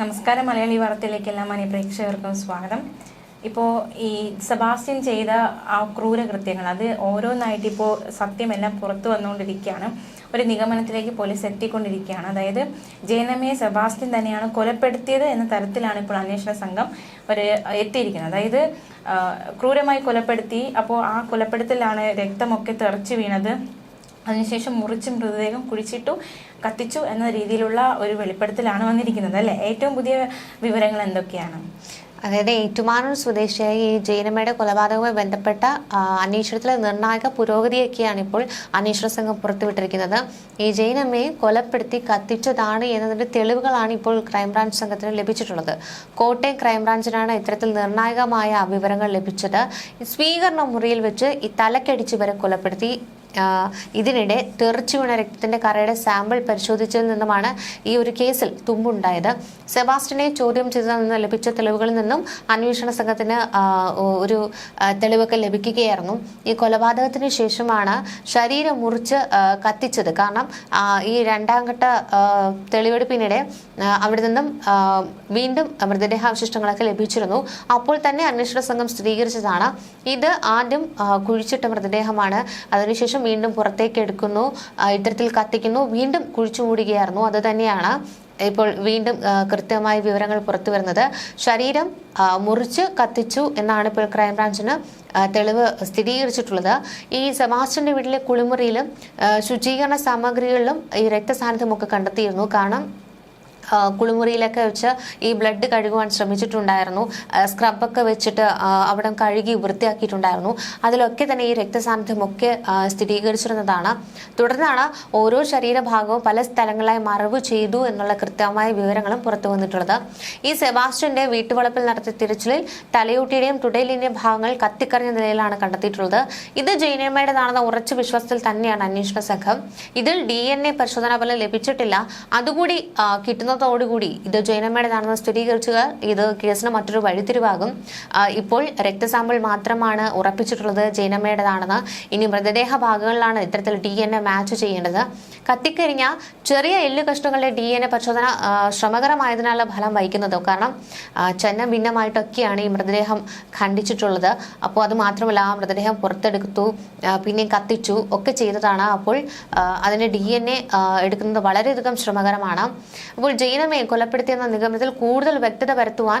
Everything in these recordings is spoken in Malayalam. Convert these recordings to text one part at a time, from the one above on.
നമസ്കാരം മലയാളി വാർത്തയിലേക്ക് എല്ലാ മാന്യ പ്രേക്ഷകർക്കും സ്വാഗതം. ഇപ്പോൾ ഈ സെബാസ്റ്റ്യൻ ചെയ്ത ആ ക്രൂര കൃത്യങ്ങൾ അത് ഓരോന്നായിട്ട് ഇപ്പോൾ സത്യമെല്ലാം പുറത്തു വന്നുകൊണ്ടിരിക്കുകയാണ്. ഒരു നിഗമനത്തിലേക്ക് പോലീസ് എത്തിക്കൊണ്ടിരിക്കുകയാണ്. അതായത് ജയനമ്മയെ സെബാസ്റ്റ്യൻ തന്നെയാണ് കൊലപ്പെടുത്തിയത് എന്ന തരത്തിലാണ് ഇപ്പോൾ അന്വേഷണ സംഘം ഒരു എത്തിയിരിക്കുന്നത്. അതായത് ക്രൂരമായി കൊലപ്പെടുത്തി അപ്പോൾ ആ കൊലപ്പെടുത്തലാണ് രക്തമൊക്കെ തെറിച്ചു വീണത്. അതിനുശേഷം മുറിച്ച് മൃതദേഹം കുഴിച്ചിട്ടു കത്തിച്ചു എന്ന രീതിയിലുള്ള ഒരു വെളിപ്പെടുത്തലാണ് വന്നിരിക്കുന്നത് അല്ലെ? ഏറ്റവും പുതിയ വിവരങ്ങൾ എന്തൊക്കെയാണ്? അതായത് ഏറ്റുമാനൂർ സ്വദേശിയായ ഈ ജയനമ്മയുടെ കൊലപാതകവുമായി ബന്ധപ്പെട്ട അന്വേഷണത്തിലെ നിർണായക പുരോഗതിയൊക്കെയാണ് ഇപ്പോൾ അന്വേഷണ സംഘം പുറത്തുവിട്ടിരിക്കുന്നത്. ഈ ജയനമ്മയെ കൊലപ്പെടുത്തി കത്തിച്ചതാണ് എന്നതിന്റെ തെളിവുകളാണ് ഇപ്പോൾ ക്രൈംബ്രാഞ്ച് സംഘത്തിന് ലഭിച്ചിട്ടുള്ളത്. കോട്ടയം ക്രൈംബ്രാഞ്ചിനാണ് ഇത്തരത്തിൽ നിർണായകമായ വിവരങ്ങൾ ലഭിച്ചത്. സ്വീകരണ മുറിയിൽ വെച്ച് ഈ തലക്കടിച്ച് വരെ കൊലപ്പെടുത്തി. ഇതിനിടെ തെറിച്ചു വീണ രക്തത്തിന്റെ കറയുടെ സാമ്പിൾ പരിശോധിച്ചതിൽ നിന്നുമാണ് ഈ ഒരു കേസിൽ തുമ്പുണ്ടായത്. സെബാസ്റ്റിനെ ചോദ്യം ചെയ്തതിൽ നിന്ന് ലഭിച്ച തെളിവുകളിൽ നിന്നും അന്വേഷണ സംഘത്തിന് ഒരു തെളിവൊക്കെ ലഭിക്കുകയായിരുന്നു. ഈ കൊലപാതകത്തിന് ശേഷമാണ് ശരീരം മുറിച്ച് കത്തിച്ചത്. കാരണം ഈ രണ്ടാം ഘട്ട തെളിവെടുപ്പിനിടെ അവിടെ നിന്നും വീണ്ടും മൃതദേഹാവശിഷ്ടങ്ങളൊക്കെ ലഭിച്ചിരുന്നു. അപ്പോൾ തന്നെ അന്വേഷണ സംഘം സ്ഥിരീകരിച്ചതാണ്. ഇത് ആദ്യം കുഴിച്ചിട്ട മൃതദേഹമാണ്. അതിനുശേഷം വീണ്ടും പുറത്തേക്ക് എടുക്കുന്നു ഇത്തരത്തിൽ കത്തിക്കുന്നു വീണ്ടും കുഴിച്ചു മൂടുകയായിരുന്നു. അത് തന്നെയാണ് ഇപ്പോൾ വീണ്ടും കൃത്യമായ വിവരങ്ങൾ പുറത്തു വരുന്നത്. ശരീരം മുറിച്ച് കത്തിച്ചു എന്നാണ് ഇപ്പോൾ ക്രൈംബ്രാഞ്ചിന് തെളിവ് സ്ഥിരീകരിച്ചിട്ടുള്ളത്. ഈ സെബാസ്റ്റ്യന്റെ വീട്ടിലെ കുളിമുറിയിലും ശുചീകരണ സാമഗ്രികളിലും ഈ രക്തസാന്നിധ്യമൊക്കെ കണ്ടെത്തിയിരുന്നു. കാരണം കുളിമുറിയിലൊക്കെ വെച്ച് ഈ ബ്ലഡ് കഴുകുവാൻ ശ്രമിച്ചിട്ടുണ്ടായിരുന്നു. സ്ക്രബൊക്കെ വെച്ചിട്ട് അവിടെ കഴുകി വൃത്തിയാക്കിയിട്ടുണ്ടായിരുന്നു. അതിലൊക്കെ തന്നെ ഈ രക്തസാന്നിധ്യമൊക്കെ സ്ഥിരീകരിച്ചിരുന്നതാണ്. തുടർന്നാണ് ഓരോ ശരീരഭാഗവും പല സ്ഥലങ്ങളായി മറവ് ചെയ്തു എന്നുള്ള കൃത്യമായ വിവരങ്ങളും പുറത്തു വന്നിട്ടുള്ളത്. ഈ സെബാസ്റ്റ്യന്റെ വീട്ടുവളപ്പിൽ നടത്തിയ തിരച്ചിലിൽ തലയോട്ടിയുടെയും തുടയിലിന്റെയും ഭാഗങ്ങൾ കത്തിക്കറിഞ്ഞ നിലയിലാണ് കണ്ടെത്തിയിട്ടുള്ളത്. ഇത് ജൈനമ്മയുടേതാണെന്ന ഉറച്ചു വിശ്വാസത്തിൽ തന്നെയാണ് അന്വേഷണ സംഘം. ഇതിൽ ഡി എൻ എ പരിശോധനാ ഫലം ലഭിച്ചിട്ടില്ല. അതുകൂടി ആ, കിട്ടുന്നതോടുകൂടി ഇത് ജൈനമ്മയുടേതാണെന്ന് സ്ഥിരീകരിച്ചുക ഇത് കേസിന് മറ്റൊരു വഴിത്തിരിവാകും. ഇപ്പോൾ രക്തസാമ്പിൾ മാത്രമാണ് ഉറപ്പിച്ചിട്ടുള്ളത് ജൈനമ്മയുടേതാണെന്ന് ഇനി മൃതദേഹ ഭാഗങ്ങളിലാണ് ഇത്തരത്തിൽ ഡി എൻ എ മാച്ച് ചെയ്യേണ്ടത്. കത്തിക്കരിഞ്ഞ ചെറിയ എല്ല് കഷ്ണങ്ങളുടെ ഡി എൻ എ പരിശോധന ആ, ശ്രമകരമായതിനാലുള്ള ഫലം വഹിക്കുന്നത്. കാരണം ചെന്ന ഭിന്നമായിട്ടൊക്കെയാണ് ഈ മൃതദേഹം ഖണ്ഡിച്ചിട്ടുള്ളത്. അപ്പോൾ അത് മാത്രമല്ല ആ മൃതദേഹം പുറത്തെടുത്തു പിന്നെ കത്തിച്ചു ഒക്കെ ചെയ്തതാണ്. അപ്പോൾ അതിന്റെ ഡി എൻ എ എടുക്കുന്നത് വളരെയധികം ശ്രമകരമാണ്. അപ്പോൾ ജൈനമയെ കൊലപ്പെടുത്തിയെന്ന നിഗമനത്തിൽ കൂടുതൽ വ്യക്തത വരുത്തുവാൻ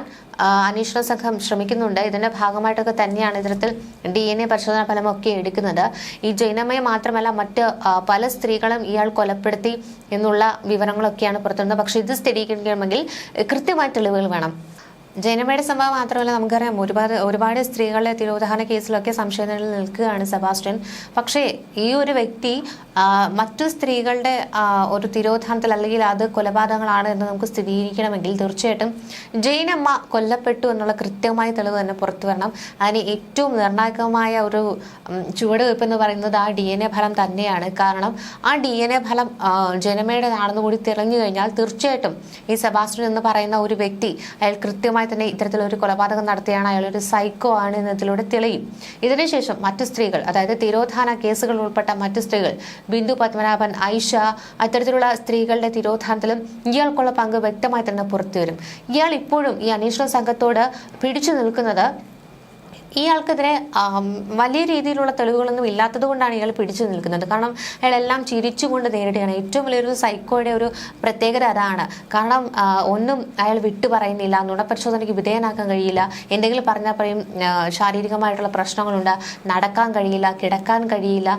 അന്വേഷണ സംഘം ശ്രമിക്കുന്നുണ്ട്. ഇതിന്റെ ഭാഗമായിട്ടൊക്കെ തന്നെയാണ് ഇത്തരത്തിൽ ഡി എൻ എ പരിശോധനാ ഫലമൊക്കെ എടുക്കുന്നത്. ഈ ജൈനമയെ മാത്രമല്ല മറ്റ് പല സ്ത്രീകളും ഇയാൾ കൊലപ്പെടുത്തി എന്നുള്ള വിവരങ്ങളൊക്കെയാണ് പുറത്തുവരുന്നത്. പക്ഷേ ഇത് സ്ഥിരീകരിക്കണമെങ്കിൽ കൃത്യമായ തെളിവുകൾ വേണം. ജൈനമ്മയുടെ സംഭവം മാത്രമല്ല നമുക്കറിയാം ഒരുപാട് ഒരുപാട് സ്ത്രീകളുടെ തിരോധാന കേസിലൊക്കെ സംശയങ്ങളിൽ നിൽക്കുകയാണ് സെബാസ്റ്റ്യൻ. പക്ഷേ ഈ ഒരു വ്യക്തി മറ്റു സ്ത്രീകളുടെ ഒരു തിരോധാനത്തിൽ അല്ലെങ്കിൽ അത് കൊലപാതകങ്ങളാണ് എന്ന് നമുക്ക് സ്ഥിരീകരിക്കണമെങ്കിൽ തീർച്ചയായിട്ടും ജൈനമ്മ കൊല്ലപ്പെട്ടു എന്നുള്ള കൃത്യമായ തെളിവ് തന്നെ പുറത്തു വരണം. അതിന് ഏറ്റവും നിർണായകമായ ഒരു ചുവടുവയ്പ് എന്ന് പറയുന്നത് ആ ഡി എൻ എ ഫലം തന്നെയാണ്. കാരണം ആ ഡി എൻ എ ഫലം ജനമയുടെ ജനമയുടേതാണെന്ന് കൂടി തെളിഞ്ഞു കഴിഞ്ഞാൽ തീർച്ചയായിട്ടും ഈ സെബാസ്റ്റ്യൻ എന്ന് പറയുന്ന ഒരു വ്യക്തി അയാൾ കൃത്യമായി തന്നെ ഇത്തരത്തിലൊരു കൊലപാതകം നടത്തിയാണ് അയാൾ ഒരു സൈക്കോ ആണ് എന്നതിലൂടെ തെളിയും. ഇതിനുശേഷം മറ്റു സ്ത്രീകൾ അതായത് തിരോധാന കേസുകൾ ഉൾപ്പെട്ട മറ്റു സ്ത്രീകൾ ബിന്ദു പത്മനാഭൻ ഐഷ അത്തരത്തിലുള്ള സ്ത്രീകളുടെ തിരോധാനത്തിലും ഇയാൾക്കുള്ള പങ്ക് വ്യക്തമായി തന്നെ പുറത്തു വരും ഇയാൾ ഇപ്പോഴും ഈ അന്വേഷണ സംഘത്തോട് പിടിച്ചു നിൽക്കുന്നത് ഇയാൾക്കെതിരെ വലിയ രീതിയിലുള്ള തെളിവുകളൊന്നും ഇല്ലാത്തത് കൊണ്ടാണ് ഇയാൾ പിടിച്ചു നിൽക്കുന്നത്. കാരണം അയാളെല്ലാം ചിരിച്ചുകൊണ്ട് നേരിടുകയാണ്. ഏറ്റവും വലിയൊരു സൈക്കോയുടെ ഒരു പ്രത്യേകത അതാണ്. കാരണം ഒന്നും അയാൾ വിട്ടു പറയുന്നില്ല. നുണപരിശോധനയ്ക്ക് വിധേയനാക്കാൻ കഴിയില്ല. എന്തെങ്കിലും പറഞ്ഞാൽ പറയും ശാരീരികമായിട്ടുള്ള പ്രശ്നങ്ങളുണ്ട്. നടക്കാൻ കഴിയില്ല കിടക്കാൻ കഴിയില്ല.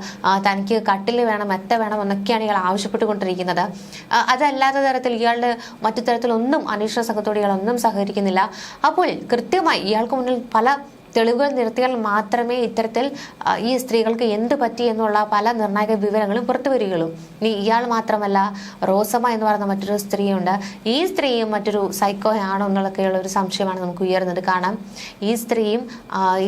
തനിക്ക് കട്ടിൽ വേണം മെത്ത വേണം എന്നൊക്കെയാണ് ഇയാൾ ആവശ്യപ്പെട്ടുകൊണ്ടിരിക്കുന്നത്. അതല്ലാത്ത തരത്തിൽ ഇയാളുടെ മറ്റു തരത്തിലൊന്നും അന്വേഷണ സംഘത്തോട് ഇയാൾ ഒന്നും സഹകരിക്കുന്നില്ല. അപ്പോൾ കൃത്യമായി ഇയാൾക്ക് മുന്നിൽ പല തെളിവുകൾ നിർത്തിയാൽ മാത്രമേ ഇത്തരത്തിൽ ഈ സ്ത്രീകൾക്ക് എന്ത് പറ്റി എന്നുള്ള പല നിർണായക വിവരങ്ങളും പുറത്തു വരികയുള്ളൂ. ഇനി ഇയാൾ മാത്രമല്ല റോസമ്മ എന്ന് പറയുന്ന മറ്റൊരു സ്ത്രീയുണ്ട്. ഈ സ്ത്രീയും മറ്റൊരു സൈക്കോ ആണോ എന്നുള്ളൊക്കെയുള്ള ഒരു സംശയമാണ് നമുക്ക് ഉയർന്നത് കാരണം ഈ സ്ത്രീയും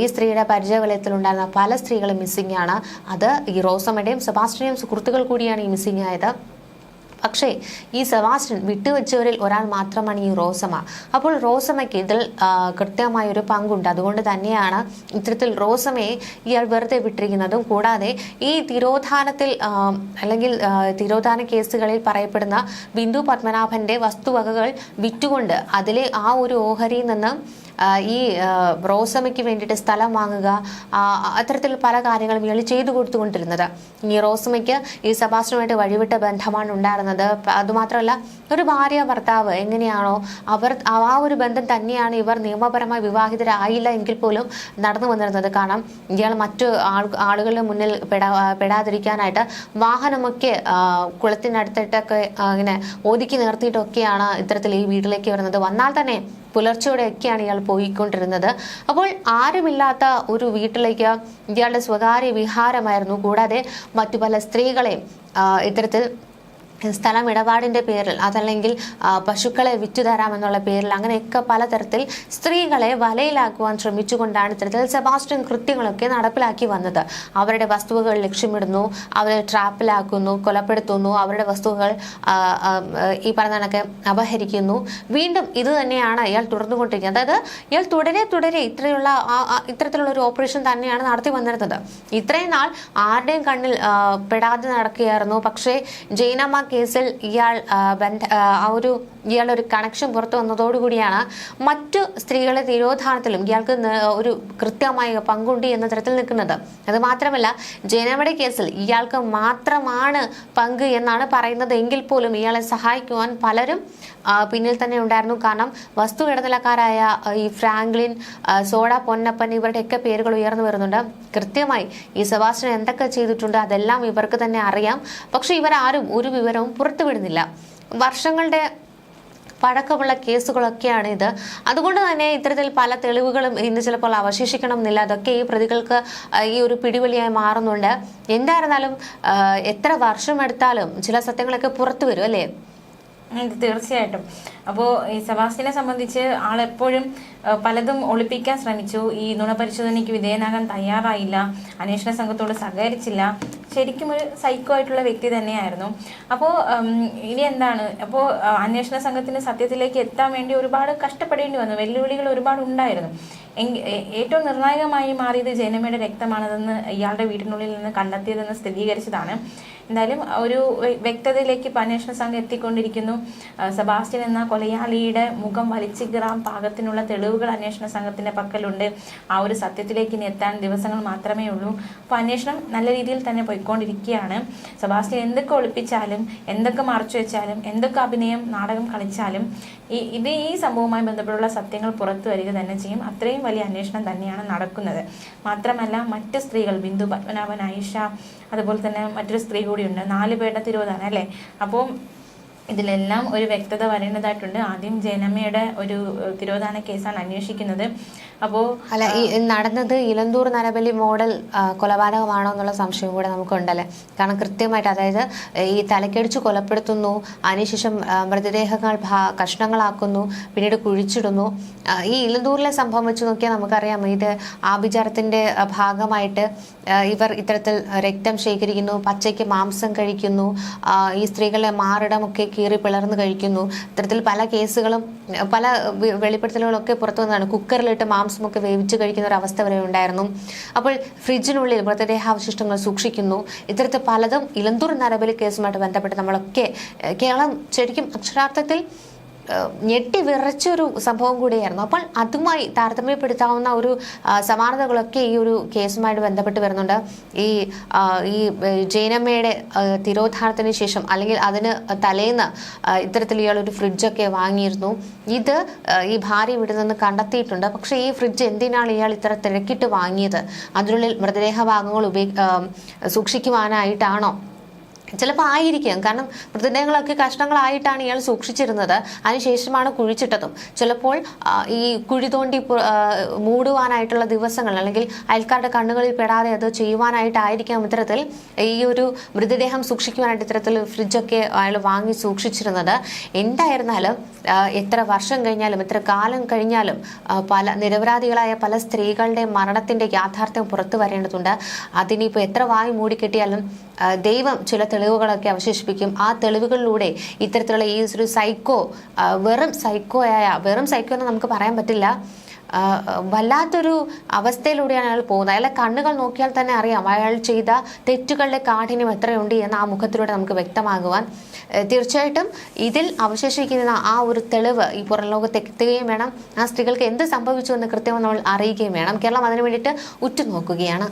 ഈ സ്ത്രീയുടെ പരിചയവലയത്തിലുണ്ടായിരുന്ന പല സ്ത്രീകളും മിസ്സിംഗ് ആണ്. അത് ഈ റോസമ്മയുടെയും സെബാസ്റ്റിനെയും സുഹൃത്തുക്കൾ കൂടിയാണ് ഈ മിസ്സിംഗ് ആയത്. പക്ഷേ ഈ സെബാസ്റ്റ്യൻ വിട്ടുവെച്ചവരിൽ ഒരാൾ മാത്രമാണ് ഈ റോസമ്മ. അപ്പോൾ റോസമ്മയ്ക്ക് ഇതിൽ കൃത്യമായൊരു പങ്കുണ്ട്. അതുകൊണ്ട് തന്നെയാണ് ഇത്തരത്തിൽ റോസമ്മയെ ഇയാൾ വെറുതെ വിട്ടിരിക്കുന്നതും. കൂടാതെ ഈ തിരോധാനത്തിൽ അല്ലെങ്കിൽ തിരോധാന കേസുകളിൽ പറയപ്പെടുന്ന ബിന്ദു പത്മനാഭന്റെ വസ്തുവകകൾ വിറ്റുകൊണ്ട് അതിലെ ആ ഒരു ഓഹരിയിൽ നിന്ന് ഈ റോസമ്മയ്ക്ക് വേണ്ടിയിട്ട് സ്ഥലം വാങ്ങുക അത്തരത്തിൽ പല കാര്യങ്ങളും ഇയാൾ ചെയ്തു കൊടുത്തുകൊണ്ടിരുന്നത്. ഈ റോസമ്മയ്ക്ക് ഈ സെബാസ്റ്റ്യനുമായിട്ട് വഴിവിട്ട ബന്ധമാണ് ഉണ്ടായിരുന്നത്. അതുമാത്രമല്ല ഒരു ഭാര്യ ഭർത്താവ് എങ്ങനെയാണോ അവർ ആ ഒരു ബന്ധം തന്നെയാണ് ഇവർ നിയമപരമായി വിവാഹിതരായില്ല എങ്കിൽ പോലും നടന്നു വന്നിരുന്നത്. കാരണം ഇയാൾ മറ്റു ആൾ ആളുകളുടെ മുന്നിൽ പെടാ പെടാതിരിക്കാനായിട്ട് വാഹനമൊക്കെ കുളത്തിനടുത്തിട്ടൊക്കെ ഇങ്ങനെ ഒതുക്കി നിർത്തിയിട്ടൊക്കെയാണ് ഇത്തരത്തിൽ ഈ വീട്ടിലേക്ക് വരുന്നത്. വന്നാൽ തന്നെ പുലർച്ചയോടെയൊക്കെയാണ് ഇയാൾ പോയിക്കൊണ്ടിരുന്നത്. അപ്പോൾ ആരുമില്ലാത്ത ഒരു വീട്ടിലേക്ക് ഇയാളുടെ സ്വകാര്യ വിഹാരമായിരുന്നു. കൂടാതെ മറ്റു പല സ്ത്രീകളെയും ഇത്തരത്തിൽ സ്ഥലം ഇടപാടിന്റെ പേരിൽ അതല്ലെങ്കിൽ പശുക്കളെ വിറ്റു തരാമെന്നുള്ള പേരിൽ അങ്ങനെയൊക്കെ പലതരത്തിൽ സ്ത്രീകളെ വലയിലാക്കുവാൻ ശ്രമിച്ചുകൊണ്ടാണ് ഇത്തരത്തിൽ സെബാസ്റ്റ്യൻ കൃത്യങ്ങളൊക്കെ നടപ്പിലാക്കി വന്നത്. അവരുടെ വസ്തുവകൾ ലക്ഷ്യമിടുന്നു അവരെ ട്രാപ്പിലാക്കുന്നു കൊലപ്പെടുത്തുന്നു അവരുടെ വസ്തുവകൾ ഈ പറഞ്ഞ കണക്ക് അപഹരിക്കുന്നു. വീണ്ടും ഇത് തന്നെയാണ് ഇയാൾ തുടർന്നുകൊണ്ടിരിക്കുന്നത്. അതായത് ഇയാൾ തുടരെ തുടരെ ഇത്രയുള്ള ഇത്തരത്തിലുള്ള ഒരു ഓപ്പറേഷൻ തന്നെയാണ് നടത്തി വന്നിരുന്നത്. ഇത്രയും നാൾ ആരുടെയും കണ്ണിൽ പെടാതെ നടക്കുകയായിരുന്നു. പക്ഷേ ജൈനമ്മ കേസിൽ ഇയാൾ ബന്ധ ആ ഒരു ഇയാളുടെ ഒരു കണക്ഷൻ പുറത്തു വന്നതോടുകൂടിയാണ് മറ്റു സ്ത്രീകളെ തിരോധാനത്തിലും ഇയാൾക്ക് ഒരു കൃത്യമായ പങ്കുണ്ട് എന്ന തരത്തിൽ നിൽക്കുന്നത്. അത് മാത്രമല്ല ജനവടി കേസിൽ ഇയാൾക്ക് മാത്രമാണ് പങ്ക് എന്നാണ് പറയുന്നത് എങ്കിൽ പോലും ഇയാളെ സഹായിക്കുവാൻ പലരും പിന്നിൽ തന്നെ ഉണ്ടായിരുന്നു. കാരണം വസ്തു ഇടനിലക്കാരായ ഈ ഫ്രാങ്ക്ലിൻ സോഡ പൊന്നപ്പൻ ഇവരുടെയൊക്കെ പേരുകൾ ഉയർന്നു വരുന്നുണ്ട്. കൃത്യമായി ഈ സെബാസ്റ്റ്യൻ എന്തൊക്കെ ചെയ്തിട്ടുണ്ട് അതെല്ലാം ഇവർക്ക് തന്നെ അറിയാം. പക്ഷെ ഇവരാരും ഒരു വിവരവും പുറത്തുവിടുന്നില്ല. വർഷങ്ങളുടെ പഴക്കമുള്ള കേസുകളൊക്കെയാണ് ഇത്. അതുകൊണ്ട് തന്നെ ഇത്തരത്തിൽ പല തെളിവുകളും ഇന്ന് ചിലപ്പോൾ അവശേഷിക്കണം എന്നില്ല അതൊക്കെ ഈ പ്രതികൾക്ക് ഈ ഒരു പിടിവലിയായി മാറുന്നുണ്ട്. എന്തായിരുന്നാലും എത്ര വർഷമെടുത്താലും ചില സത്യങ്ങളൊക്കെ പുറത്തു വരും അല്ലേ? തീർച്ചയായിട്ടും. അപ്പോൾ ഈ സെബാസ്റ്റിനെ സംബന്ധിച്ച് ആളെപ്പോഴും പലതും ഒളിപ്പിക്കാൻ ശ്രമിച്ചു. ഈ നുണപരിശോധനയ്ക്ക് വിധേയനാകാൻ തയ്യാറായില്ല. അന്വേഷണ സംഘത്തോട് സഹകരിച്ചില്ല. ശരിക്കും ഒരു സൈക്കോ ആയിട്ടുള്ള വ്യക്തി തന്നെയായിരുന്നു. അപ്പോൾ ഇനി എന്താണ്? അപ്പോൾ അന്വേഷണ സംഘത്തിന് സത്യത്തിലേക്ക് എത്താൻ വേണ്ടി ഒരുപാട് കഷ്ടപ്പെടേണ്ടി വന്നു. വെല്ലുവിളികൾ ഒരുപാട് ഉണ്ടായിരുന്നു. ഏറ്റവും നിർണായകമായി മാറിയത് ജനമയുടെ രക്തമാണതെന്ന് ഇയാളുടെ വീടിനുള്ളിൽ നിന്ന് കണ്ടെത്തിയതെന്ന് സ്ഥിരീകരിച്ചതാണ്. എന്തായാലും ഒരു വ്യ- വ്യക്തതയിലേക്ക് അന്വേഷണ സംഘം എത്തിക്കൊണ്ടിരിക്കുന്നു. സെബാസ്റ്റ്യൻ എന്ന കൊലയാളിയുടെ മുഖം വലിച്ചിക്കറാൻ പാകത്തിനുള്ള തെളിവുകൾ അന്വേഷണ സംഘത്തിന്റെ പക്കലുണ്ട്. ആ ഒരു സത്യത്തിലേക്ക് ഇനി എത്താൻ ദിവസങ്ങൾ മാത്രമേ ഉള്ളൂ. അപ്പോൾ അന്വേഷണം നല്ല രീതിയിൽ തന്നെ പോയിക്കൊണ്ടിരിക്കുകയാണ്. സെബാസ്റ്റ്യൻ എന്തൊക്കെ ഒളിപ്പിച്ചാലും എന്തൊക്കെ മറച്ചു വെച്ചാലും എന്തൊക്കെ അഭിനയം നാടകം കളിച്ചാലും ഈ ഇത് ഈ സംഭവവുമായി ബന്ധപ്പെട്ടുള്ള സത്യങ്ങൾ പുറത്തു വരിക തന്നെ ചെയ്യും. അത്രയും വലിയ അന്വേഷണം തന്നെയാണ് നടക്കുന്നത്. മാത്രമല്ല മറ്റ് സ്ത്രീകൾ ബിന്ദു പത്മനാഭൻ ഐഷ അതുപോലെ തന്നെ മറ്റൊരു സ്ത്രീ കൂടിയുണ്ട്. നാല് പേരുടെ തിരുവതാണ് അല്ലേ? അപ്പോൾ ഇതിലെല്ലാം ഒരു വ്യക്തത വരേണ്ടതായിട്ടുണ്ട്. ആദ്യം ജനമയുടെ ഒരു തിരോധാന കേസാണ് അന്വേഷിക്കുന്നത്. അപ്പോൾ അല്ല ഈ നടന്നത് ഇലന്തൂർ നരബലി മോഡൽ കൊലപാതകമാണോ എന്നുള്ള സംശയം കൂടെ നമുക്കുണ്ടല്ലേ? കാരണം കൃത്യമായിട്ട് അതായത് ഈ തലക്കടിച്ച് കൊലപ്പെടുത്തുന്നു അതിനുശേഷം മൃതദേഹങ്ങൾ കഷ്ണങ്ങളാക്കുന്നു പിന്നീട് കുഴിച്ചിടുന്നു. ഈ ഇലന്തൂരിലെ സംഭവം വെച്ച് നോക്കിയാൽ നമുക്കറിയാം ഇത് ആഭിചാരത്തിന്റെ ഭാഗമായിട്ട് ഇവർ ഇത്തരത്തിൽ രക്തം ശേഖരിക്കുന്നു പച്ചയ്ക്ക് മാംസം കഴിക്കുന്നു ഈ സ്ത്രീകളെ മാറിടമൊക്കെ കീറി പിളർന്ന് കഴിക്കുന്നു. ഇത്തരത്തിൽ പല കേസുകളും പല വെളിപ്പെടുത്തലുകളൊക്കെ പുറത്തു വന്നതാണ്. കുക്കറിലിട്ട് മാംസമൊക്കെ വേവിച്ച് കഴിക്കുന്ന ഒരു അവസ്ഥ വരെ ഉണ്ടായിരുന്നു. അപ്പോൾ ഫ്രിഡ്ജിനുള്ളിൽ മൃതദേഹാവശിഷ്ടങ്ങൾ സൂക്ഷിക്കുന്നു. ഇത്തരത്തിൽ പലതും ഇലന്തൂർ നരബലി കേസുമായിട്ട് ബന്ധപ്പെട്ട് നമ്മളൊക്കെ കേരളം ശരിക്കും അക്ഷരാർത്ഥത്തിൽ ഞെട്ടി വിറച്ചൊരു സംഭവം കൂടിയായിരുന്നു. അപ്പോൾ അതുമായി താരതമ്യപ്പെടുത്താവുന്ന ഒരു സമാനതകളൊക്കെ ഈ ഒരു കേസുമായിട്ട് ബന്ധപ്പെട്ട് വരുന്നുണ്ട്. ഈ ഈ ജൈനമ്മയുടെ തിരോധാനത്തിന് ശേഷം അല്ലെങ്കിൽ അതിന് തലേന്ന് ഇത്തരത്തിൽ ഇയാൾ ഒരു ഫ്രിഡ്ജൊക്കെ വാങ്ങിയിരുന്നു. ഇത് ഈ ഭാര്യ ഇവിടെ നിന്ന് കണ്ടെത്തിയിട്ടുണ്ട്. പക്ഷേ ഈ ഫ്രിഡ്ജ് എന്തിനാണ് ഇയാൾ ഇത്ര തിരക്കിട്ട് വാങ്ങിയത്? അതിനുള്ളിൽ മൃതദേഹ ഭാഗങ്ങൾ ഉപയോഗ സൂക്ഷിക്കുവാനായിട്ടാണോ ചിലപ്പോൾ ആയിരിക്കാം. കാരണം മൃതദേഹങ്ങളൊക്കെ കഷ്ണങ്ങളായിട്ടാണ് ഇയാൾ സൂക്ഷിച്ചിരുന്നത്. അതിനുശേഷമാണ് കുഴിച്ചിട്ടതും. ചിലപ്പോൾ ഈ കുഴി തോണ്ടി മൂടുവാനായിട്ടുള്ള ദിവസങ്ങൾ അല്ലെങ്കിൽ അയൽക്കാരുടെ കണ്ണുകളിൽ പെടാതെ അത് ചെയ്യുവാനായിട്ടായിരിക്കാം ഇത്തരത്തിൽ ഈ ഒരു മൃതദേഹം സൂക്ഷിക്കുവാനായിട്ട് ഇത്തരത്തിൽ ഫ്രിഡ്ജൊക്കെ അയാൾ വാങ്ങി സൂക്ഷിച്ചിരുന്നത്. എന്തായിരുന്നാലും എത്ര വർഷം കഴിഞ്ഞാലും എത്ര കാലം കഴിഞ്ഞാലും പല നിരപരാധികളായ പല സ്ത്രീകളുടെ മരണത്തിന്റെ യാഥാർത്ഥ്യം പുറത്തു വരേണ്ടതുണ്ട്. അതിനിപ്പോൾ എത്ര വായി മൂടിക്കെട്ടിയാലും ദൈവം ചില തെളിവുകളൊക്കെ അവശേഷിപ്പിക്കും. ആ തെളിവുകളിലൂടെ ഇത്തരത്തിലുള്ള ഈ ഒരു സൈക്കോ വെറും വെറും സൈക്കോയായ വെറും സൈക്കോ എന്ന് നമുക്ക് പറയാൻ പറ്റില്ല. വല്ലാത്തൊരു അവസ്ഥയിലൂടെയാണ് അയാൾ പോകുന്നത്. അയാളെ കണ്ണുകൾ നോക്കിയാൽ തന്നെ അറിയാം അയാൾ ചെയ്ത തെറ്റുകളുടെ കാഠിന്യം എത്രയുണ്ട് എന്ന് ആ മുഖത്തിലൂടെ നമുക്ക് വ്യക്തമാകുവാൻ. തീർച്ചയായിട്ടും ഇതിൽ അവശേഷിക്കുന്ന ആ ഒരു തെളിവ് ഈ പുറം ലോകത്തെത്തുകയും വേണം. ആ സ്ത്രീകൾക്ക് എന്ത് സംഭവിച്ചു എന്ന് കൃത്യമായി നമ്മൾ അറിയുകയും വേണം. കേരളം അതിനു വേണ്ടിയിട്ട് ഉറ്റുനോക്കുകയാണ്.